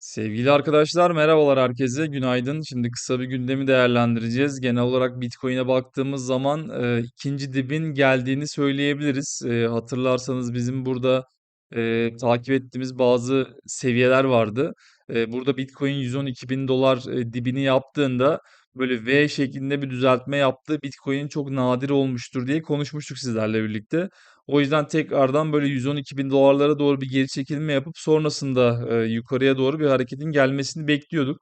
Sevgili arkadaşlar, merhabalar herkese, günaydın. Şimdi kısa bir gündemi değerlendireceğiz. Genel olarak Bitcoin'e baktığımız zaman e, ikinci dibin geldiğini söyleyebiliriz. E, hatırlarsanız bizim burada e, takip ettiğimiz bazı seviyeler vardı. E, burada Bitcoin 112 bin dolar e, dibini yaptığında böyle V şeklinde bir düzeltme yaptı. Bitcoin çok nadir olmuştur diye konuşmuştuk sizlerle birlikte. O yüzden tekrardan böyle 112 bin dolarlara doğru bir geri çekilme yapıp sonrasında e, yukarıya doğru bir hareketin gelmesini bekliyorduk.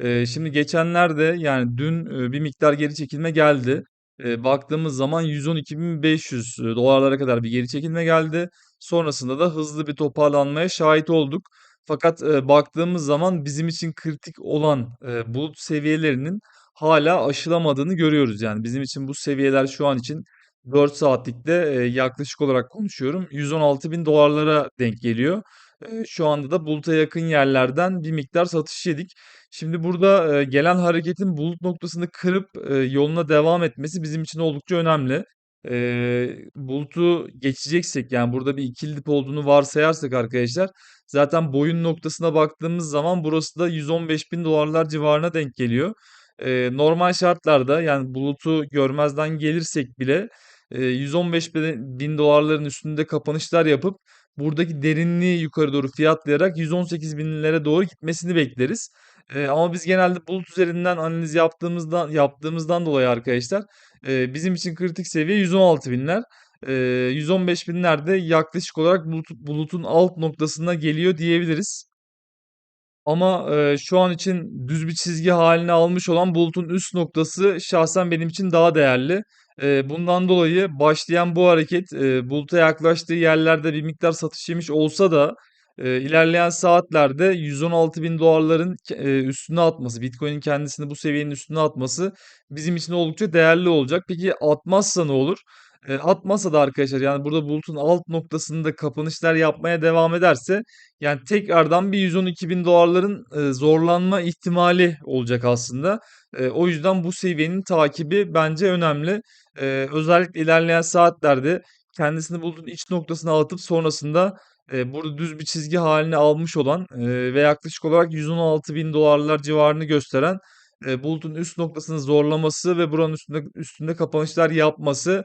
E, şimdi geçenlerde yani dün e, bir miktar geri çekilme geldi. E, baktığımız zaman 112.500 dolarlara kadar bir geri çekilme geldi. Sonrasında da hızlı bir toparlanmaya şahit olduk. Fakat e, baktığımız zaman bizim için kritik olan e, bulut seviyelerinin hala aşılamadığını görüyoruz. Yani bizim için bu seviyeler şu an için 4 saatlikte yaklaşık olarak konuşuyorum 116 bin dolarlara denk geliyor. Şu anda da buluta yakın yerlerden bir miktar satış yedik. Şimdi burada gelen hareketin bulut noktasını kırıp yoluna devam etmesi bizim için oldukça önemli. Bulutu geçeceksek yani burada bir ikili dip olduğunu varsayarsak arkadaşlar zaten boyun noktasına baktığımız zaman burası da 115 bin dolarlar civarına denk geliyor. Normal şartlarda yani bulutu görmezden gelirsek bile 115 bin dolarların üstünde kapanışlar yapıp buradaki derinliği yukarı doğru fiyatlayarak 118 binlere doğru gitmesini bekleriz. Ama biz genelde bulut üzerinden analiz yaptığımızdan yaptığımızdan dolayı arkadaşlar bizim için kritik seviye 116 binler. E, 115 binler de yaklaşık olarak bulut, bulutun alt noktasına geliyor diyebiliriz. Ama e, şu an için düz bir çizgi haline almış olan bulutun üst noktası şahsen benim için daha değerli. E, bundan dolayı başlayan bu hareket e, buluta yaklaştığı yerlerde bir miktar satış yemiş olsa da e, ilerleyen saatlerde 116 bin dolarların e, üstüne atması, Bitcoin'in kendisini bu seviyenin üstüne atması bizim için oldukça değerli olacak. Peki atmazsa ne olur? Atmasa da arkadaşlar yani burada bulutun alt noktasında kapanışlar yapmaya devam ederse yani tekrardan bir 112 bin dolarların zorlanma ihtimali olacak aslında. O yüzden bu seviyenin takibi bence önemli. Özellikle ilerleyen saatlerde kendisini bulutun iç noktasına atıp sonrasında burada düz bir çizgi haline almış olan ve yaklaşık olarak 116 bin dolarlar civarını gösteren bulutun üst noktasını zorlaması ve buranın üstünde, üstünde kapanışlar yapması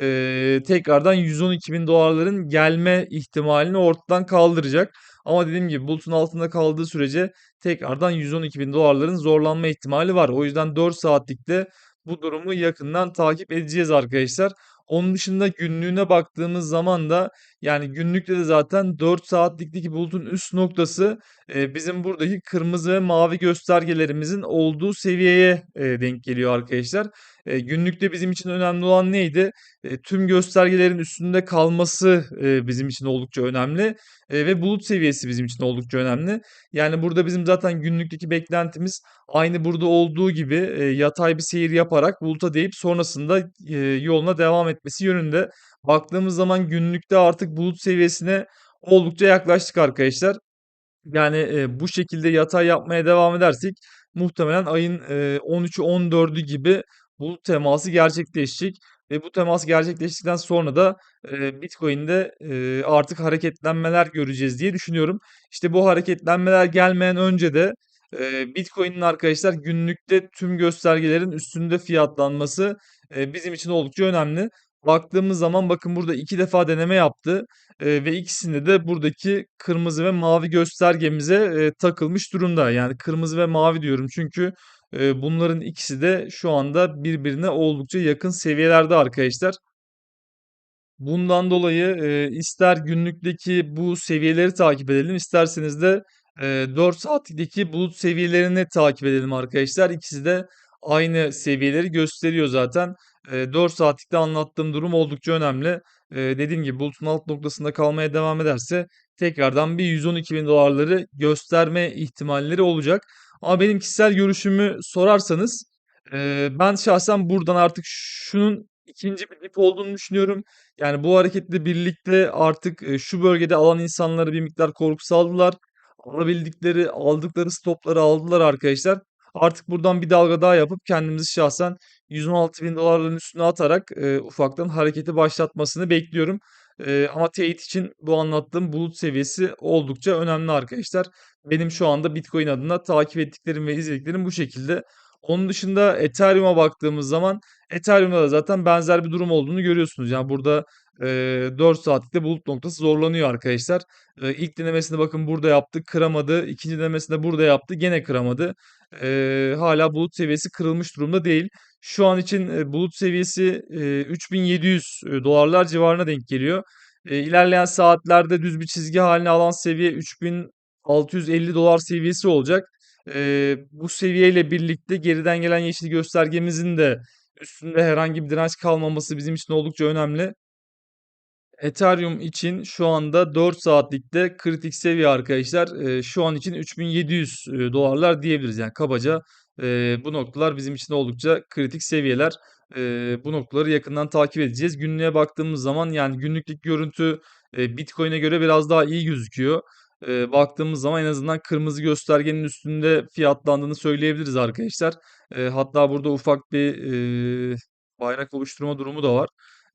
e, tekrardan 112 bin dolarların gelme ihtimalini ortadan kaldıracak. Ama dediğim gibi bulutun altında kaldığı sürece tekrardan 112 bin dolarların zorlanma ihtimali var. O yüzden 4 saatlikte bu durumu yakından takip edeceğiz arkadaşlar. Onun dışında günlüğüne baktığımız zaman da yani günlükte de zaten 4 saatlikteki bulutun üst noktası e, bizim buradaki kırmızı ve mavi göstergelerimizin olduğu seviyeye e, denk geliyor arkadaşlar. E, günlükte bizim için önemli olan neydi? E, tüm göstergelerin üstünde kalması e, bizim için oldukça önemli e, ve bulut seviyesi bizim için oldukça önemli. Yani burada bizim zaten günlükteki beklentimiz aynı burada olduğu gibi e, yatay bir seyir yaparak buluta deyip sonrasında e, yoluna devam etmesi yönünde. Baktığımız zaman günlükte artık bulut seviyesine oldukça yaklaştık arkadaşlar. Yani e, bu şekilde yatay yapmaya devam edersek muhtemelen ayın e, 13'ü 14'ü gibi bulut teması gerçekleşecek. Ve bu temas gerçekleştikten sonra da e, Bitcoin'de e, artık hareketlenmeler göreceğiz diye düşünüyorum. İşte bu hareketlenmeler gelmeyen önce de e, Bitcoin'in arkadaşlar günlükte tüm göstergelerin üstünde fiyatlanması e, bizim için oldukça önemli. Baktığımız zaman bakın burada iki defa deneme yaptı e, ve ikisinde de buradaki kırmızı ve mavi göstergemize e, takılmış durumda. Yani kırmızı ve mavi diyorum çünkü e, bunların ikisi de şu anda birbirine oldukça yakın seviyelerde arkadaşlar. Bundan dolayı e, ister günlükteki bu seviyeleri takip edelim, isterseniz de e, 4 saatlikteki bulut seviyelerini takip edelim arkadaşlar. İkisi de aynı seviyeleri gösteriyor zaten. E, 4 saatlikte anlattığım durum oldukça önemli. Dediğim gibi bulutun alt noktasında kalmaya devam ederse tekrardan bir 112 bin dolarları gösterme ihtimalleri olacak. Ama benim kişisel görüşümü sorarsanız ben şahsen buradan artık şunun ikinci bir dip olduğunu düşünüyorum. Yani bu hareketle birlikte artık şu bölgede alan insanları bir miktar korku saldılar. Alabildikleri, aldıkları stopları aldılar arkadaşlar. Artık buradan bir dalga daha yapıp kendimizi şahsen 116 bin dolarların üstüne atarak e, ufaktan hareketi başlatmasını bekliyorum. Eee, ama teyit için bu anlattığım bulut seviyesi oldukça önemli arkadaşlar. Benim şu anda Bitcoin adına takip ettiklerim ve izlediklerim bu şekilde. Onun dışında Ethereum'a baktığımız zaman Ethereum'da da zaten benzer bir durum olduğunu görüyorsunuz. Yani burada eee 4 saatlikte bulut noktası zorlanıyor arkadaşlar. Eee, ilk denemesinde bakın burada yaptı, kıramadı. İkinci denemesinde burada yaptı, gene kıramadı. Eee hala bulut seviyesi kırılmış durumda değil. Şu an için e, bulut seviyesi e, 3700 dolarlar civarına denk geliyor. E, ilerleyen saatlerde düz bir çizgi haline alan seviye 3650 dolar seviyesi olacak. E, bu seviyeyle birlikte geriden gelen yeşil göstergemizin de üstünde herhangi bir direnç kalmaması bizim için oldukça önemli. Ethereum için şu anda 4 saatlikte kritik seviye arkadaşlar. Eee, şu an için 3700 eee, dolarlar diyebiliriz. Yani kabaca eee, bu noktalar bizim için oldukça kritik seviyeler. Bu noktaları yakından takip edeceğiz. Günlüğe baktığımız zaman yani günlüklük görüntü Bitcoin'e göre biraz daha iyi gözüküyor. Baktığımız zaman en azından kırmızı göstergenin üstünde fiyatlandığını söyleyebiliriz arkadaşlar. Hatta burada ufak bir bayrak oluşturma durumu da var.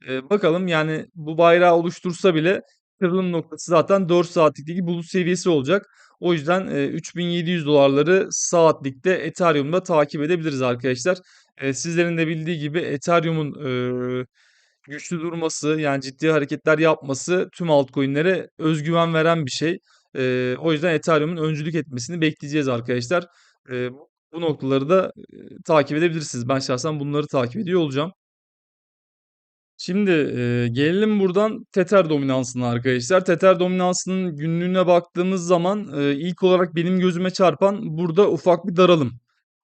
Eee, bakalım yani bu bayrağı oluştursa bile kırılım noktası zaten 4 saatlikteki bulut seviyesi olacak. O yüzden eee 3700 dolarları saatlikte Ethereum'da takip edebiliriz arkadaşlar. Eee, sizlerin de bildiği gibi Ethereum'un eee, güçlü durması yani ciddi hareketler yapması tüm altcoin'lere özgüven veren bir şey. Eee, o yüzden Ethereum'un öncülük etmesini bekleyeceğiz arkadaşlar. Eee, bu noktaları da eee, takip edebilirsiniz. Ben şahsen bunları takip ediyor olacağım. Şimdi, eee, gelelim buradan Tether dominansına arkadaşlar. Tether dominansının günlüğüne baktığımız zaman, eee, ilk olarak benim gözüme çarpan burada ufak bir daralım.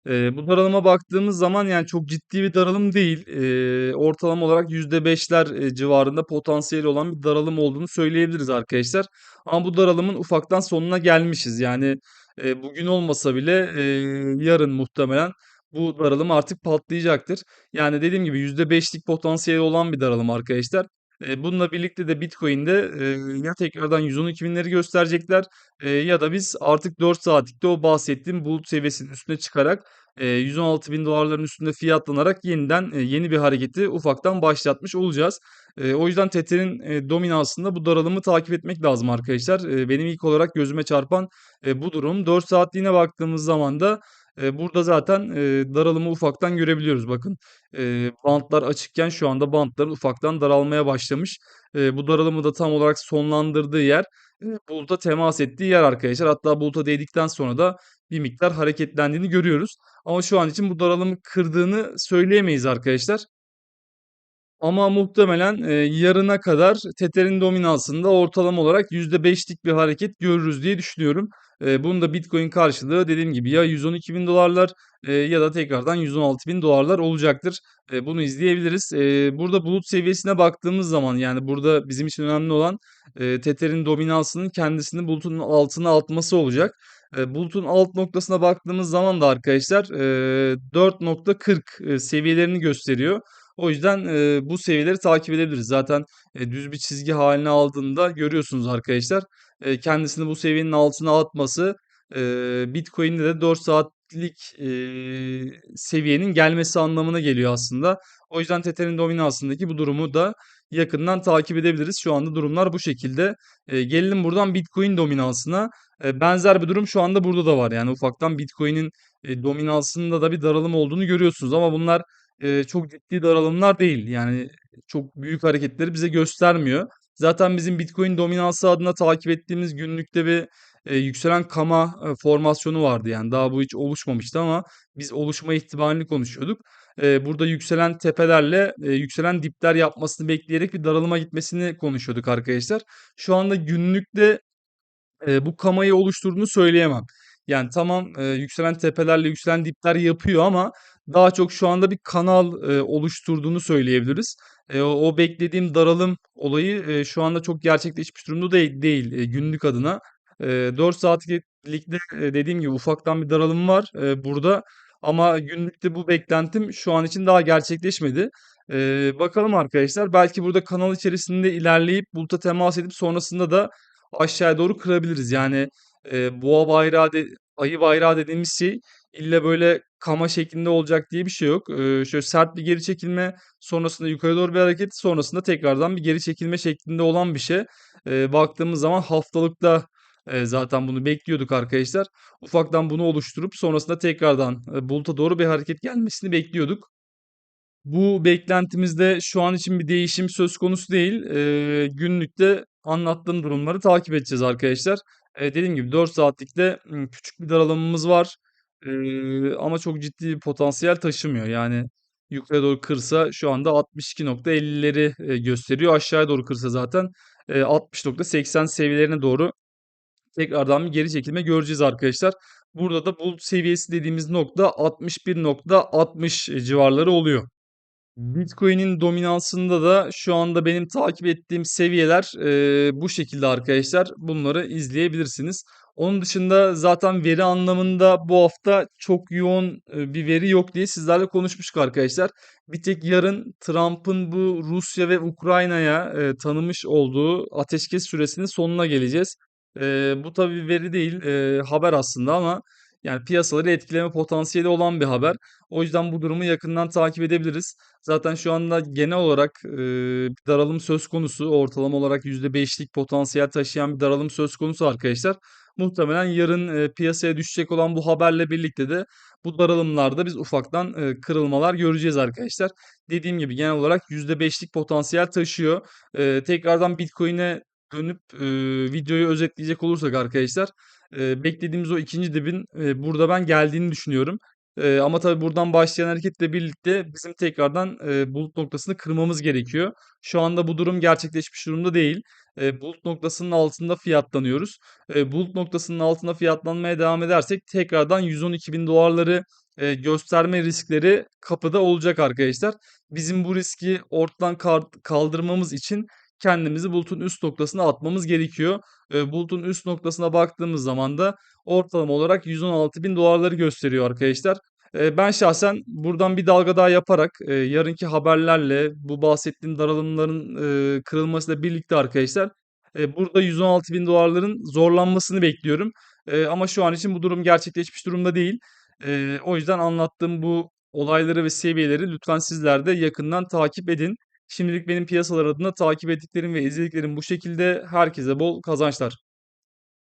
Eee, bu daralıma baktığımız zaman yani çok ciddi bir daralım değil. Eee, ortalama olarak %5'ler eee, civarında potansiyeli olan bir daralım olduğunu söyleyebiliriz arkadaşlar. Ama bu daralımın ufaktan sonuna gelmişiz. Yani eee, bugün olmasa bile eee, yarın muhtemelen bu daralım artık patlayacaktır. Yani dediğim gibi %5'lik potansiyeli olan bir daralım arkadaşlar. Eee, bununla birlikte de Bitcoin'de eee, ya tekrardan 112 binleri gösterecekler eee, ya da biz artık 4 saatlikte o bahsettiğim bulut seviyesinin üstüne çıkarak eee 116 bin dolarların üstünde fiyatlanarak yeniden yeni bir hareketi ufaktan başlatmış olacağız. O yüzden eee, dominansında bu daralımı takip etmek lazım arkadaşlar. Benim ilk olarak gözüme çarpan bu durum. 4 saatliğine baktığımız zaman da burada zaten daralımı ufaktan görebiliyoruz. Bakın eee bantlar açıkken şu anda bantlar ufaktan daralmaya başlamış. Bu daralımı da tam olarak sonlandırdığı yer eee, buluta temas ettiği yer arkadaşlar. Hatta buluta değdikten sonra da bir miktar hareketlendiğini görüyoruz. Ama şu an için bu daralımı kırdığını söyleyemeyiz arkadaşlar. Ama muhtemelen yarına kadar Tether'in dominansında ortalama olarak %5'lik bir hareket görürüz diye düşünüyorum. Eee, bunun da Bitcoin karşılığı dediğim gibi ya 112 bin dolarlar eee, ya da tekrardan 116 bin dolarlar olacaktır. Eee, bunu izleyebiliriz. Eee, burada bulut seviyesine baktığımız zaman yani burada bizim için önemli olan eee, Tether'in dominansının kendisini bulutun altına atması olacak. Eee, bulutun alt noktasına baktığımız zaman da arkadaşlar eee 4.40 eee, seviyelerini gösteriyor. O yüzden eee, bu seviyeleri takip edebiliriz. Zaten eee, düz bir çizgi haline aldığında görüyorsunuz arkadaşlar. Kendisini bu seviyenin altına atması eee Bitcoin'de de 4 saatlik seviyenin gelmesi anlamına geliyor aslında. O yüzden Tether'in dominansındaki bu durumu da yakından takip edebiliriz. Şu anda durumlar bu şekilde. Eee, gelelim buradan Bitcoin dominansına. Benzer bir durum şu anda burada da var. Yani ufaktan Bitcoin'in eee, dominansında da bir daralım olduğunu görüyorsunuz. Ama bunlar çok ciddi daralımlar değil. Yani çok büyük hareketleri bize göstermiyor. Zaten bizim Bitcoin dominansı adına takip ettiğimiz günlükte bir eee, yükselen kama eee, formasyonu vardı. Yani daha bu hiç oluşmamıştı ama biz oluşma ihtimalini konuşuyorduk. Eee, burada yükselen tepelerle eee, yükselen dipler yapmasını bekleyerek bir daralıma gitmesini konuşuyorduk arkadaşlar. Şu anda günlükte eee, bu kamayı oluşturduğunu söyleyemem. Yani tamam eee, yükselen tepelerle yükselen dipler yapıyor ama daha çok şu anda bir kanal eee, oluşturduğunu söyleyebiliriz. Eee, o, o beklediğim daralım olayı eee, şu anda çok gerçekleşmiş durumda değil, değil eee, günlük adına. Eee 4 saatlikte eee, dediğim gibi ufaktan bir daralım var eee, burada. Ama günlükte bu beklentim şu an için daha gerçekleşmedi. Eee, bakalım arkadaşlar. Belki burada kanal içerisinde ilerleyip buluta temas edip sonrasında da aşağıya doğru kırabiliriz. Yani eee, boğa bayrağı de- ayı bayrağı dediğimiz şey ille böyle kama şeklinde olacak diye bir şey yok. Eee, şöyle sert bir geri çekilme, sonrasında yukarı doğru bir hareket, sonrasında tekrardan bir geri çekilme şeklinde olan bir şey. Eee, baktığımız zaman haftalıkta e, zaten bunu bekliyorduk arkadaşlar. Ufaktan bunu oluşturup sonrasında tekrardan e, buluta doğru bir hareket gelmesini bekliyorduk. Bu beklentimizde şu an için bir değişim söz konusu değil. Eee, günlükte anlattığım durumları takip edeceğiz arkadaşlar. Eee, dediğim gibi 4 saatlikte küçük bir daralımımız var. Eee, ama çok ciddi bir potansiyel taşımıyor. Yani yukarı doğru kırsa şu anda 62.50'leri e, gösteriyor. Aşağıya doğru kırsa zaten e, 60.80 seviyelerine doğru tekrardan bir geri çekilme göreceğiz arkadaşlar. Burada da bulut seviyesi dediğimiz nokta 61.60 civarları oluyor. Bitcoin'in dominansında da şu anda benim takip ettiğim seviyeler eee, bu şekilde arkadaşlar. Bunları izleyebilirsiniz. Onun dışında zaten veri anlamında bu hafta çok yoğun e, bir veri yok diye sizlerle konuşmuştuk arkadaşlar. Bir tek yarın Trump'ın bu Rusya ve Ukrayna'ya e, tanımış olduğu ateşkes süresinin sonuna geleceğiz. E, bu tabii veri değil, e, haber aslında ama yani piyasaları etkileme potansiyeli olan bir haber. O yüzden bu durumu yakından takip edebiliriz. Zaten şu anda genel olarak e, bir daralım söz konusu. Ortalama olarak %5'lik potansiyel taşıyan bir daralım söz konusu arkadaşlar. Muhtemelen yarın e, piyasaya düşecek olan bu haberle birlikte de bu daralımlarda biz ufaktan e, kırılmalar göreceğiz arkadaşlar. Dediğim gibi genel olarak %5'lik potansiyel taşıyor. E, tekrardan Bitcoin'e dönüp e, videoyu özetleyecek olursak arkadaşlar e, beklediğimiz o ikinci dibin e, burada ben geldiğini düşünüyorum. E, ama tabii buradan başlayan hareketle birlikte bizim tekrardan e, bulut noktasını kırmamız gerekiyor. Şu anda bu durum gerçekleşmiş durumda değil. E, bulut noktasının altında fiyatlanıyoruz. E, bulut noktasının altında fiyatlanmaya devam edersek tekrardan 112 bin dolarları e, gösterme riskleri kapıda olacak arkadaşlar. Bizim bu riski ortadan kaldırmamız için kendimizi bulutun üst noktasına atmamız gerekiyor. E, bulutun üst noktasına baktığımız zaman da ortalama olarak 116 bin dolarları gösteriyor arkadaşlar. E, ben şahsen buradan bir dalga daha yaparak e, yarınki haberlerle bu bahsettiğim daralımların e, kırılmasıyla birlikte arkadaşlar e, burada 116 bin dolarların zorlanmasını bekliyorum. Ama şu an için bu durum gerçekleşmiş durumda değil. O yüzden anlattığım bu olayları ve seviyeleri lütfen sizler de yakından takip edin. Şimdilik benim piyasalar adına takip ettiklerim ve izlediklerim bu şekilde. Herkese bol kazançlar.